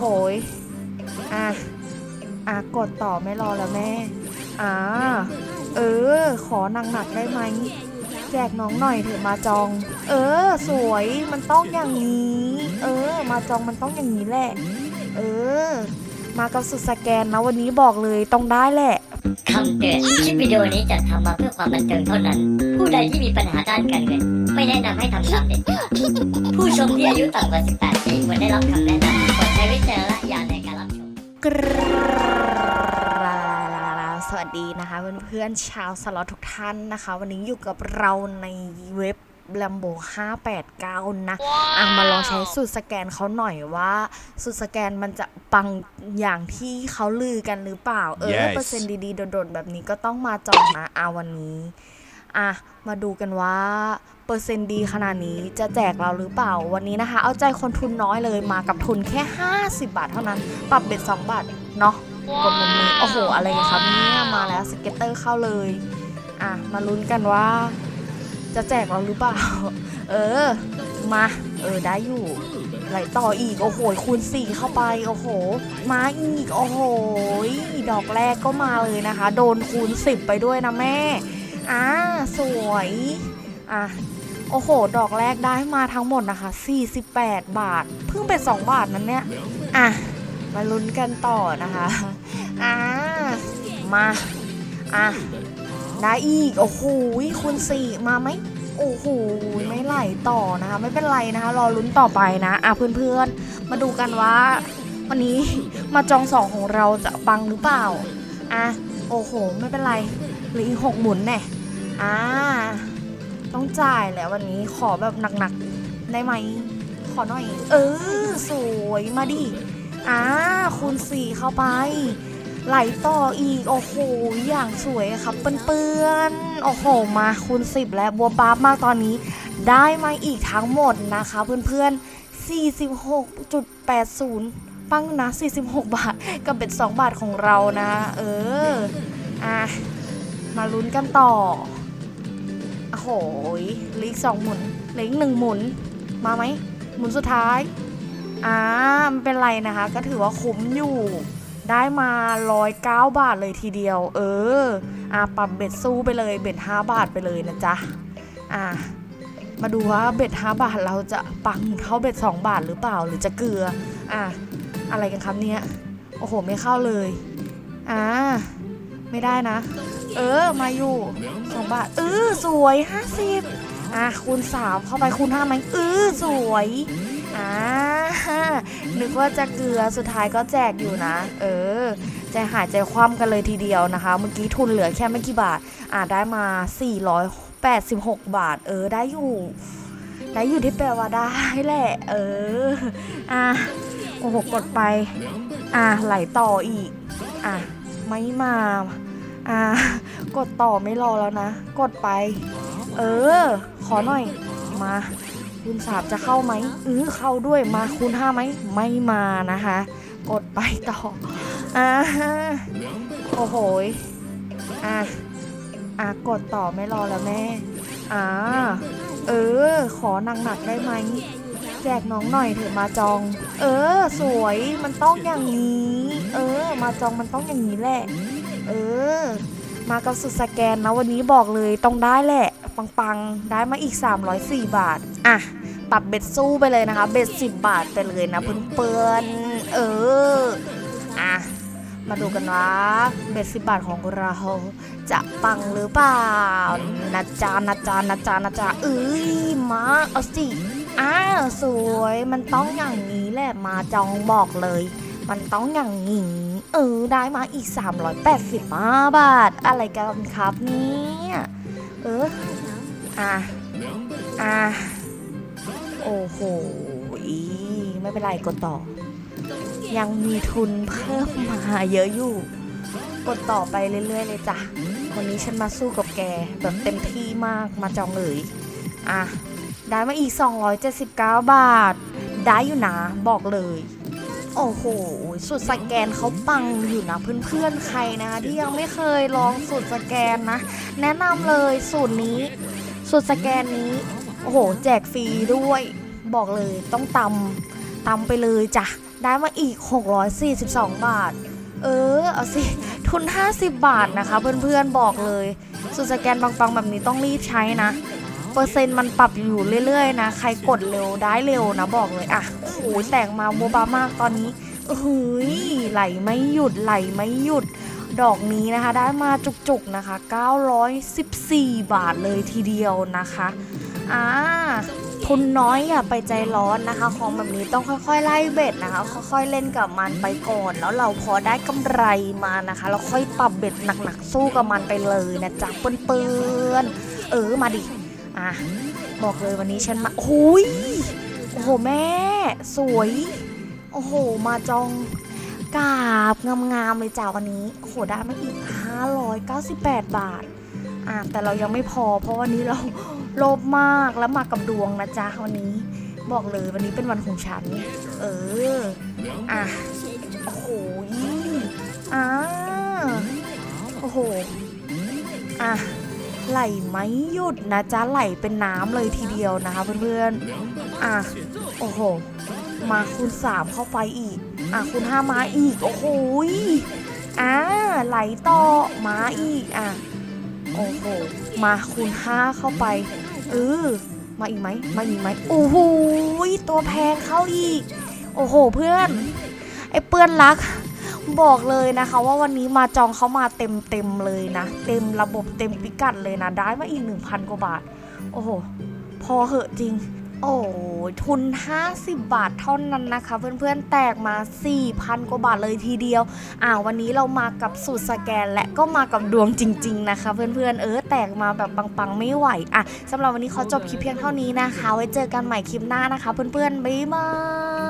โหยอะอะกดต่อไม่รอแล้วแม่ อ่า เออ ขอนางหนักได้ไหม แจกน้องหน่อยเถอะมาจอง เออ สวย มันต้องอย่างนี้ เออ มาจองมันต้องอย่างนี้แหละ เออ มากับสุดสแกนนะวันนี้บอกเลยต้องได้แหละคำเตือนคลิปวิดีโอนี้จัดทำมาเพื่อความบันเทิงเท่านั้น ผู้ใดที่มีปัญหาด้านการเงิน ไม่แนะนำให้ทำตามเด็ดขาด ชมที่อายุต่ำกว่า 18 ปีควรได้รับคำแนะนำควรใช้วิจารณญาณในการรับชม กราบสวัสดีนะคะเพื่อนๆชาวสล็อตทุกท่านนะคะ วันนี้อยู่กับเราในเว็บ Lambo 589 นะ อะ มาลองใช้สูตรสแกนเขาหน่อยว่าสูตรสแกนมันจะปังอย่างที่เขาลือกันหรือเปล่า เออ เปอร์เซ็นต์ดีๆ โดดๆ แบบนี้ก็ต้องมาจองนะอาวันนี้ อะมาดูกันว่าเปอร์เซ็นต์ดีขนาดนี้จะแจกเราหรือเปล่าวันนี้นะคะ เอาใจคนทุนน้อยเลยมากับทุนแค่ 50 บาทเท่านั้น ปรับเบ็ด 2 บาทเนาะกดมุมนี้โอ้โห อะไรกันครับเนี่ยมาแล้วสเก็ตเตอร์เข้าเลย อะ มาลุ้นกันว่า จะแจกเราหรือเปล่า เออ มา เออ ได้อยู่ ไหลต่ออีก โอ้โห คูณ 4 เข้าไป โอ้โห มาอีก โอ้โห ดอกแรกก็มาเลยนะคะ โดนคูณ 10 ไปด้วยนะแม่ อ่าสวย อะ โอ้โห ดอกแรกได้มาทั้งหมดนะคะ 48 บาท เพิ่งเป็น2บาทนั้นเนี่ย อะ มาลุ้นกันต่อนะคะ อ่า มา อะ ได้อีก โอ้โหคูณสี่มาไหมโอ้โห ไม่ไหลต่อนะคะ ไม่เป็นไรนะคะ รอลุ้นต่อไปนะ อะเพื่อนๆ มาดูกันว่า วันนี้มาจองสองของเราจะบังหรือเปล่า อะ โอ้โห ไม่เป็นไรเหรืออีกหกหมุนแน่ อ่า ต้องจ่ายแล้ววันนี้ขอแบบหนักๆ ได้ไหม ขอหน่อย เออ สวยมาดิ อ่า คูณสี่เข้าไป ไหลต่ออีก โอ้โห อย่างสวยอะครับเปื้อนๆ โอ้โห มาคูณ10แล้วบัวบาบมากตอนนี้ ได้มาอีกทั้งหมดนะคะเพื่อนๆ46.80 ปังนะ 46 บาท กับเบ็ด2บาทของเรานะ เออ อะ มาลุ้นกันต่อ โหเหลิกสองหมุนเลิกหนึ่งหมุน มาไหม หมุนสุดท้าย อ่าไม่เป็นไรนะคะ ก็ถือว่าคุ้มอยู่ ได้มาร้อยเก้าบาทเลยทีเดียว เออ อะปรับเบ็ดสู้ไปเลย เบ็ดห้าบาทไปเลยนะจ๊ะ อะมาดูว่าเบ็ดห้าบาทเราจะปังเท่าเบ็ดสองบาทหรือเปล่า หรือจะเกลือ อะอะไรกันครับเนี่ยโอ้โห ไม่เข้าเลย อ่า ไม่ได้นะ เออ มาอยู่สองบาท เออ สวยห้าสิบอะคูณสามเข้าไปคูณห้าไหมเออ สวย อ่านึกว่าจะเกลือสุดท้ายก็แจกอยู่นะ เออใจหายใจคว่ำกันเลยทีเดียวนะคะ เมื่อกี้ทุนเหลือแค่ไม่กี่บาท อ่าได้มา 486 บาท เออ ได้อยู่ ได้อยู่ที่แปลว่าได้แหละ เออ อะโอ้โหกดไป อะไหลต่ออีก อะไม่มา อะกดต่อไม่รอแล้วนะ กดไป เออ ขอหน่อย มาคูณสามจะเข้าไหมเออเข้าด้วยมาคูณห้าไหมไม่มานะคะ กดไปต่ออ่าโอ้โหอะอะกดต่อไม่รอแล้วแม่อ่าเออ ขอหนักได้ไหมแจกน้องหน่อยเถอะมาจอง เออ สวยมันต้องอย่างนี้ เออ มาจองมันต้องอย่างนี้แหละ เออ มากับสุดสแกนนะวันนี้บอกเลยต้องได้แหละ ปังๆ ได้มาอีก 304 บาท อะ ปรับเบ็ดสู้ไปเลยนะคะ เบ็ด10 บาทไปเลยนะเพื่อนๆเออ อะ มาดูกันว่าเบ็ด10บาทของเรา จะปังหรือเปล่านะจ๊ะนะจ๊ะนะจ๊ะนะจ๊ะเอ้ยมาเอาสิอ้าวสวยมันต้องอย่างนี้แหละมาจองบอกเลย มันต้องอย่างนี้ เออได้มาอีก 385 บาท อะไรกันครับเนี่ยเอออะอะโอ้โหไม่เป็นไรกดต่อ ยังมีทุนเพิ่มมาเยอะอยู่ กดต่อไปเรื่อยๆเลยจ้ะวันนี้ฉันมาสู้กับแกแบบเต็มที่มากมาจองเลยอะได้มาอีก 279 บาท ได้อยู่นะบอกเลย โอ้โห สุดสแกนเขาปังอยู่นะเพื่อนๆใครนะคะที่ยังไม่เคยลองสูตรสแกนนะ แนะนำเลยสูตรนี้ สูตรสแกนนี้ โอ้โห แจกฟรีด้วย บอกเลยต้องตำตำไปเลยจ้ะ ได้มาอีก 642 บาท เออ เอาสิ ทุน 50 บาทนะคะ เพื่อนๆบอกเลยสุดสแกนปังๆแบบนี้ต้องรีบใช้นะ เปอร์เซ็นต์มันปรับอยู่เรื่อยๆนะ ใครกดเร็วได้เร็วนะบอกเลยอะโอ้โหแตกมาโมบามากตอนนี้เฮ้ยไหลไม่หยุดไหลไม่หยุด ดอกนี้นะคะ ได้มาจุกๆนะคะ 914 บาทเลยทีเดียวนะคะอ่าทุนน้อยอย่าไปใจร้อนนะคะ ของแบบนี้ต้องค่อยๆไล่เบ็ดนะคะ ค่อยๆเล่นกับมันไปก่อน แล้วเราพอได้กำไรมานะคะเราค่อยปรับเบ็ดหนักๆสู้กับมันไปเลยนะจ๊ะเปื้อนๆเออมาดิ อะบอกเลยวันนี้ฉันมาโอ้ยโอ้โหแม่ สวย โอ้โห มาจองกราบงามๆเลยจ้าวันนี้ โอ้โหได้มาอีก 598 บาท อะแต่เรายังไม่พอ เพราะวันนี้เราโลภมากแล้วมากับดวงนะจ๊ะวันนี้ บอกเลยวันนี้เป็นวันของฉัน เออ อะ โอ้โหอ่าโอ้โห อะ ไหลไม่หยุดนะจ๊ะไหลเป็นน้ำเลยทีเดียวนะคะเพื่อนๆ อะ โอ้โห มาคูณสามเข้าไปอีก อะคูณห้ามาอีก โอ้โหยอ่าไหลต่อมาอีก อะ โอ้โห มาคูณห้าเข้าไปเออมาอีกไหมมาอีกไหมโอ้โหตัวแพงเข้าอีก โอ้โหเพื่อน ไอ้เปื้อนรัก บอกเลยนะคะ ว่าวันนี้มาจองเขามาเต็มเต็มเลยนะ เต็มระบบเต็มพิกัดเลยนะ ได้มาอีก 1,000 กว่าบาท โอ้โห พอเหอะจริง โอ้ทุน 50 บาทเท่านั้นนะคะ เพื่อนๆแตกมา 4,000 กว่าบาทเลยทีเดียว อ่าวันนี้เรามากับสูตรสแกนและก็มากับดวงจริง ๆ นะคะ เพื่อนๆเออแตกมาแบบปังๆ ไม่ไหว อะสำหรับวันนี้ขอจบคลิปเพียงเท่านี้นะคะ ไว้เจอกันใหม่คลิปหน้านะคะ เพื่อนๆบ๊ายบาย